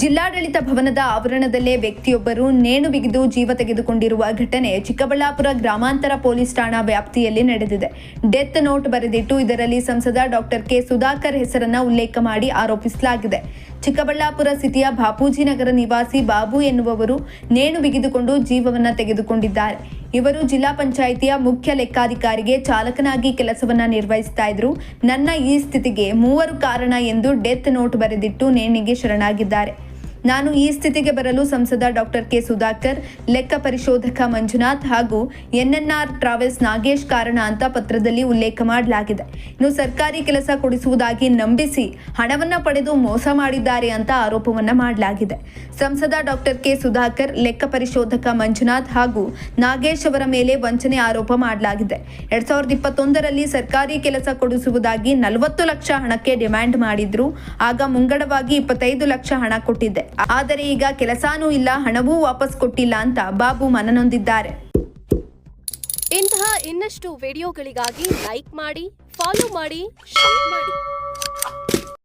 ಜಿಲ್ಲಾಡಳಿತ ಭವನದ ಆವರಣದಲ್ಲೇ ವ್ಯಕ್ತಿಯೊಬ್ಬರು ನೇಣು ಬಿಗಿದು ಜೀವ ತೆಗೆದುಕೊಂಡಿರುವ ಘಟನೆ ಚಿಕ್ಕಬಳ್ಳಾಪುರ ಗ್ರಾಮಾಂತರ ಪೊಲೀಸ್ ಠಾಣಾ ವ್ಯಾಪ್ತಿಯಲ್ಲಿ ನಡೆದಿದೆ. ಡೆತ್ ನೋಟ್ ಬರೆದಿಟ್ಟು ಇದರಲ್ಲಿ ಸಂಸದ ಡಾಕ್ಟರ್ ಕೆ ಸುಧಾಕರ್ ಹೆಸರನ್ನ ಉಲ್ಲೇಖ ಮಾಡಿ ಆರೋಪಿಸಲಾಗಿದೆ. ಚಿಕ್ಕಬಳ್ಳಾಪುರ ಸಿಟಿಯ ಬಾಪೂಜಿ ನಗರ ನಿವಾಸಿ ಬಾಬು ಎನ್ನುವವರು ನೇಣು ಬಿಗಿದುಕೊಂಡು ಜೀವವನ್ನ ತೆಗೆದುಕೊಂಡಿದ್ದಾರೆ. ಇವರು ಜಿಲ್ಲಾ ಪಂಚಾಯಿತಿಯ ಮುಖ್ಯ ಲೆಕ್ಕಾಧಿಕಾರಿಗೆ ಚಾಲಕನಾಗಿ ಕೆಲಸವನ್ನ ನಿರ್ವಹಿಸ್ತಾ ಇದ್ರು. ನನ್ನ ಈ ಸ್ಥಿತಿಗೆ ಮೂವರು ಕಾರಣ ಎಂದು ಡೆತ್ ನೋಟ್ ಬರೆದಿಟ್ಟು ನೇಣಿಗೆ ಶರಣಾಗಿದ್ದಾರೆ. ನಾನು ಈ ಸ್ಥಿತಿಗೆ ಬರಲು ಸಂಸದ ಡಾಕ್ಟರ್ ಕೆ ಸುಧಾಕರ್, ಲೆಕ್ಕ ಪರಿಶೋಧಕ ಮಂಜುನಾಥ್ ಹಾಗೂ ಎನ್ಎನ್ಆರ್ ಟ್ರಾವೆಲ್ಸ್ ನಾಗೇಶ್ ಕಾರಣ ಅಂತ ಪತ್ರದಲ್ಲಿ ಉಲ್ಲೇಖ ಮಾಡಲಾಗಿದೆ. ಇನ್ನು ಸರ್ಕಾರಿ ಕೆಲಸ ಕೊಡಿಸುವುದಾಗಿ ನಂಬಿಸಿ ಹಣವನ್ನ ಪಡೆದು ಮೋಸ ಮಾಡಿದ್ದಾರೆ ಅಂತ ಆರೋಪವನ್ನ ಮಾಡಲಾಗಿದೆ. ಸಂಸದ ಡಾಕ್ಟರ್ ಕೆ ಸುಧಾಕರ್, ಲೆಕ್ಕ ಪರಿಶೋಧಕ ಮಂಜುನಾಥ್ ಹಾಗೂ ನಾಗೇಶ್ ಅವರ ಮೇಲೆ ವಂಚನೆ ಆರೋಪ ಮಾಡಲಾಗಿದೆ. ಎರಡ್ ಸಾವಿರದ ಇಪ್ಪತ್ತೊಂದರಲ್ಲಿ ಸರ್ಕಾರಿ ಕೆಲಸ ಕೊಡಿಸುವುದಾಗಿ ನಲವತ್ತು ಲಕ್ಷ ಹಣಕ್ಕೆ ಡಿಮ್ಯಾಂಡ್ ಮಾಡಿದ್ರು. ಆಗ ಮುಂಗಡವಾಗಿ ಇಪ್ಪತ್ತೈದು ಲಕ್ಷ ಹಣ ಕೊಟ್ಟಿದ್ದೆ. ಆದರೆ ಈಗ ಕೆಲಸಾನೂ ಇಲ್ಲ, ಹಣವೂ ವಾಪಸ್ ಕೊಟ್ಟಿಲ್ಲ ಅಂತ ಬಾಬು ಮನನೊಂದಿದ್ದಾರೆ. ಇಂತಹ ಇನ್ನಷ್ಟು ವಿಡಿಯೋಗಳಿಗಾಗಿ ಲೈಕ್ ಮಾಡಿ, ಫಾಲೋ ಮಾಡಿ, ಶೇರ್ ಮಾಡಿ.